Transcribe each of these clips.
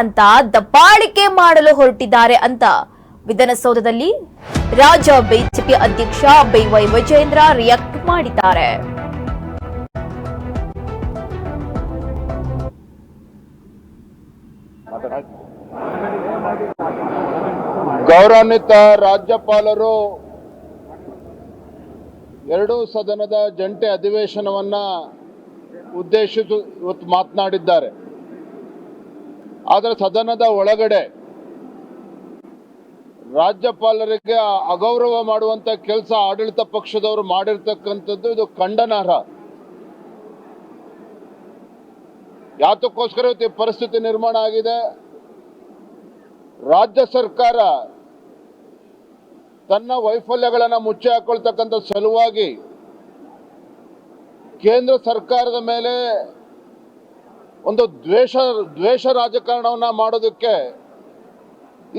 ಅಂತ ದಬ್ಬಾಳಿಕೆ ಮಾಡಲು ಹೊರಟಿದ್ದಾರೆ ಅಂತ ವಿಧಾನಸೌಧದಲ್ಲಿ ರಾಜ್ಯ ಬಿಜೆಪಿ ಅಧ್ಯಕ್ಷ ಬಿವೈ ವಿಜೇಂದ್ರ ರಿಯಾಕ್ಟ್ ಮಾಡಿದ್ದಾರೆ. ಗೌರವಾನ್ವಿತ ರಾಜ್ಯಪಾಲರು, ಎರಡೂ ಸದನದ ಜಂಟಿ ಅಧಿವೇಶನವನ್ನ ಉದ್ದೇಶಿಸಿ ಇವತ್ತು ಮಾತನಾಡಿದ್ದಾರೆ. ಆದರೆ ಸದನದ ಒಳಗಡೆ ರಾಜ್ಯಪಾಲರಿಗೆ ಅಗೌರವ ಮಾಡುವಂತ ಕೆಲಸ ಆಡಳಿತ ಪಕ್ಷದವರು ಮಾಡಿರ್ತಕ್ಕಂಥದ್ದು ಇದು ಖಂಡನಾರ್ಹ ಯಾತಕ್ಕೋಸ್ಕರ ಇವತ್ತು ಪರಿಸ್ಥಿತಿ ನಿರ್ಮಾಣ ಆಗಿದೆ? ರಾಜ್ಯ ಸರ್ಕಾರ ತನ್ನ ವೈಫಲ್ಯಗಳನ್ನು ಮುಚ್ಚಿ ಹಾಕೊಳ್ತಕ್ಕಂಥ ಸಲುವಾಗಿ ಕೇಂದ್ರ ಸರ್ಕಾರದ ಮೇಲೆ ಒಂದು ದ್ವೇಷ ದ್ವೇಷ ರಾಜಕಾರಣವನ್ನು ಮಾಡೋದಕ್ಕೆ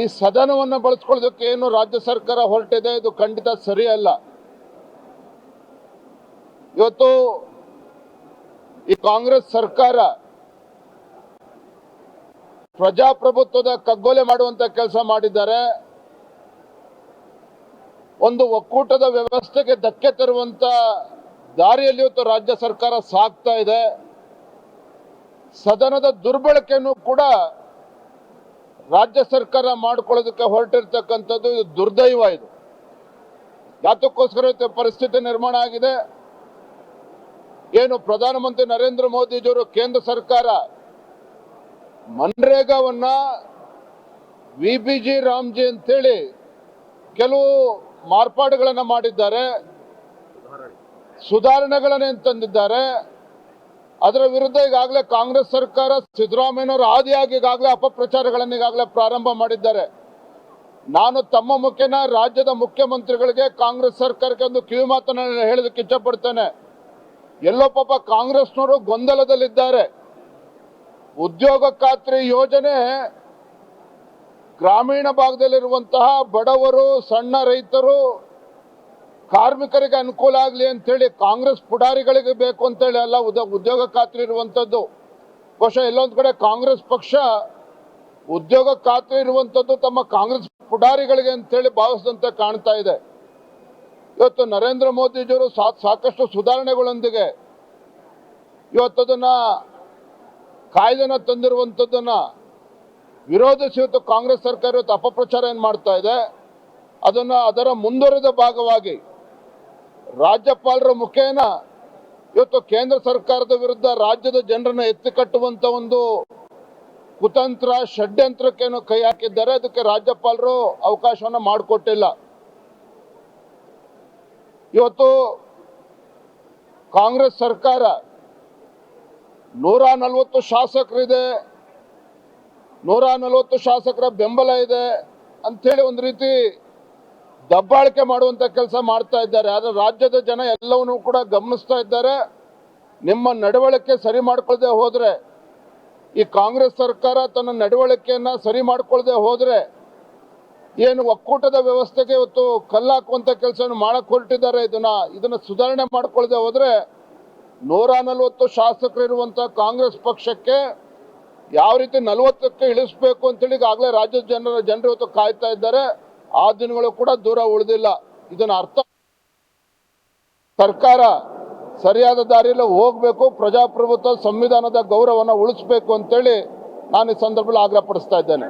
ಈ ಸದನವನ್ನು ಬಳಸ್ಕೊಳ್ಳೋದಕ್ಕೆ ಏನು ರಾಜ್ಯ ಸರ್ಕಾರ ಹೊರಟಿದೆ, ಇದು ಖಂಡಿತ ಸರಿಯಲ್ಲ. ಇವತ್ತು ಈ ಕಾಂಗ್ರೆಸ್ ಸರ್ಕಾರ ಪ್ರಜಾಪ್ರಭುತ್ವದ ಕಗ್ಗೊಲೆ ಮಾಡುವಂತ ಕೆಲಸ ಮಾಡಿದ್ದಾರೆ. ಒಂದು ಒಕ್ಕೂಟದ ವ್ಯವಸ್ಥೆಗೆ ಧಕ್ಕೆ ತರುವಂತ ದಾರಿಯಲ್ಲಿ ಇವತ್ತು ರಾಜ್ಯ ಸರ್ಕಾರ ಸಾಗ್ತಾ ಇದೆ. ಸದನದ ದುರ್ಬಳಕೆಯನ್ನು ಕೂಡ ರಾಜ್ಯ ಸರ್ಕಾರ ಮಾಡ್ಕೊಳ್ಳೋದಕ್ಕೆ ಹೊರಟಿರ್ತಕ್ಕಂಥದ್ದು ಇದು ದುರ್ದೈವ ಇದು. ಯಾತಕ್ಕೋಸ್ಕರ ಪರಿಸ್ಥಿತಿ ನಿರ್ಮಾಣ ಆಗಿದೆ. ಏನು ಪ್ರಧಾನಮಂತ್ರಿ ನರೇಂದ್ರ ಮೋದಿಜಿಯವರು ಕೇಂದ್ರ ಸರ್ಕಾರ ಮನ್ರೇಗಾವನ್ನ ವಿ ಬಿ ಜಿ ರಾಮ್ಜಿ ಅಂತೇಳಿ ಕೆಲವು ಮಾರ್ಪಾಡುಗಳನ್ನು ಮಾಡಿದ್ದಾರೆ. ಸುಧಾರಣೆಗಳನ್ನೇನು ತಂದಿದ್ದಾರೆ. ಅದರ ವಿರುದ್ಧ ಈಗಾಗಲೇ ಕಾಂಗ್ರೆಸ್ ಸರ್ಕಾರ ಸಿದ್ದರಾಮಯ್ಯನವರು ಆದಿಯಾಗಿ ಈಗಾಗಲೇ ಅಪಪ್ರಚಾರಗಳನ್ನು ಈಗಾಗಲೇ ಪ್ರಾರಂಭ ಮಾಡಿದ್ದಾರೆ. ನಾನು ತಮ್ಮ ಮುಖೇನ ರಾಜ್ಯದ ಮುಖ್ಯಮಂತ್ರಿಗಳಿಗೆ ಕಾಂಗ್ರೆಸ್ ಸರ್ಕಾರಕ್ಕೆ ಒಂದು ಕಿವಿ ಮಾತನ್ನು ಹೇಳೋದಕ್ಕೆ ಇಷ್ಟಪಡ್ತೇನೆ ಎಲ್ಲೋ ಪಾಪ ಕಾಂಗ್ರೆಸ್ನವರು ಗೊಂದಲದಲ್ಲಿದ್ದಾರೆ. ಉದ್ಯೋಗ ಖಾತ್ರಿ ಯೋಜನೆ ಗ್ರಾಮೀಣ ಭಾಗದಲ್ಲಿರುವಂತಹ ಬಡವರು, ಸಣ್ಣ ರೈತರು ಕಾರ್ಮಿಕರಿಗೆ ಅನುಕೂಲ ಆಗಲಿ ಅಂತೇಳಿ ಕಾಂಗ್ರೆಸ್ ಪುಡಾರಿಗಳಿಗೆ ಬೇಕು ಅಂತೇಳಿ ಅಲ್ಲ ಉದ- ಉದ್ಯೋಗ ಖಾತ್ರಿ ಇರುವಂಥದ್ದು ಬಹುಶಃ ಎಲ್ಲೊಂದು ಕಡೆ ಕಾಂಗ್ರೆಸ್ ಪಕ್ಷ ಉದ್ಯೋಗ ಖಾತ್ರಿ ಇರುವಂಥದ್ದು ತಮ್ಮ ಕಾಂಗ್ರೆಸ್ ಪುಡಾರಿಗಳಿಗೆ ಅಂತೇಳಿ ಭಾವಿಸಿದಂತೆ ಕಾಣ್ತಾ ಇದೆ. ಇವತ್ತು ನರೇಂದ್ರ ಮೋದಿಜಿಯವರು ಸಾ- ಸಾಕಷ್ಟು ಸುಧಾರಣೆಗಳೊಂದಿಗೆ ಇವತ್ತದನ್ನ ಕಾಯ್ದೆನ ತಂದಿರುವಂಥದ್ದನ್ನ ವಿರೋಧಿಸಿ ಇವತ್ತು ಕಾಂಗ್ರೆಸ್ ಸರ್ಕಾರ ಇವತ್ತು ಅಪಪ್ರಚಾರ ಏನು ಮಾಡ್ತಾ ಇದೆ, ಅದನ್ನ ಅದರ ಮುಂದುವರೆದ ಭಾಗವಾಗಿ ರಾಜ್ಯಪಾಲರ ಮುಖೇನ ಇವತ್ತು ಕೇಂದ್ರ ಸರ್ಕಾರದ ವಿರುದ್ಧ ರಾಜ್ಯದ ಜನರನ್ನ ಎತ್ತಿ ಕಟ್ಟುವಂತ ಒಂದು ಕುತಂತ್ರ, ಷಡ್ಯಂತ್ರಕ್ಕೇನು ಕೈ ಹಾಕಿದ್ದಾರೆ. ಅದಕ್ಕೆ ರಾಜ್ಯಪಾಲರು ಅವಕಾಶವನ್ನ ಮಾಡಿಕೊಟ್ಟಿಲ್ಲ. ಇವತ್ತು ಕಾಂಗ್ರೆಸ್ ಸರ್ಕಾರ ನೂರ ನಲವತ್ತು ಶಾಸಕರಿದೆ. ನೂರ ನಲವತ್ತು ಶಾಸಕರ ಬೆಂಬಲ ಇದೆ. ಅಂಥೇಳಿ ಒಂದು ರೀತಿ ದಬ್ಬಾಳಿಕೆ ಮಾಡುವಂತ ಕೆಲಸ ಮಾಡ್ತಾ ಇದ್ದಾರೆ. ಆದರೆ ರಾಜ್ಯದ ಜನ ಎಲ್ಲವನ್ನೂ ಕೂಡ ಗಮನಿಸ್ತಾ ಇದ್ದಾರೆ. ನಿಮ್ಮ ನಡವಳಿಕೆ ಸರಿ ಮಾಡ್ಕೊಳ್ಳದೆ ಹೋದ್ರೆ, ಈ ಕಾಂಗ್ರೆಸ್ ಸರ್ಕಾರ ತನ್ನ ನಡವಳಿಕೆಯನ್ನ ಸರಿ ಮಾಡ್ಕೊಳ್ಳದೆ ಹೋದ್ರೆ, ಏನು ಒಕ್ಕೂಟದ ವ್ಯವಸ್ಥೆಗೆ ಇವತ್ತು ಕಲ್ಲಾಕುವಂತ ಕೆಲಸವನ್ನು ಮಾಡಕ್ ಹೊರಟಿದ್ದಾರೆ. ಇದನ್ನ ಇದನ್ನ ಸುಧಾರಣೆ ಮಾಡ್ಕೊಳ್ಳದೆ ಹೋದ್ರೆ, ನೂರ ನಲವತ್ತು ಶಾಸಕರಿರುವಂತ ಕಾಂಗ್ರೆಸ್ ಪಕ್ಷಕ್ಕೆ ಯಾವ ರೀತಿ ನಲವತ್ತಕ್ಕೆ ಇಳಿಸ್ಬೇಕು ಅಂತೇಳಿ ಈಗಾಗಲೇ ರಾಜ್ಯದ ಜನರ, ಜನರು ಇವತ್ತು ಕಾಯ್ತಾ ಇದ್ದಾರೆ. ಆ ದಿನಗಳು ಕೂಡ ದೂರ ಉಳಿದಿಲ್ಲ. ಇದನ್ನ ಅರ್ಥ ಸರ್ಕಾರ ಸರಿಯಾದ ದಾರಿಯಲ್ಲಿ ಹೋಗ್ಬೇಕು, ಪ್ರಜಾಪ್ರಭುತ್ವ ಸಂವಿಧಾನದ ಗೌರವವನ್ನು ಉಳಿಸ್ಬೇಕು ಅಂತೇಳಿ ನಾನು ಈ ಸಂದರ್ಭದಲ್ಲಿ ಆಗ್ರಹಪಡಿಸ್ತಾ ಇದ್ದೇನೆ.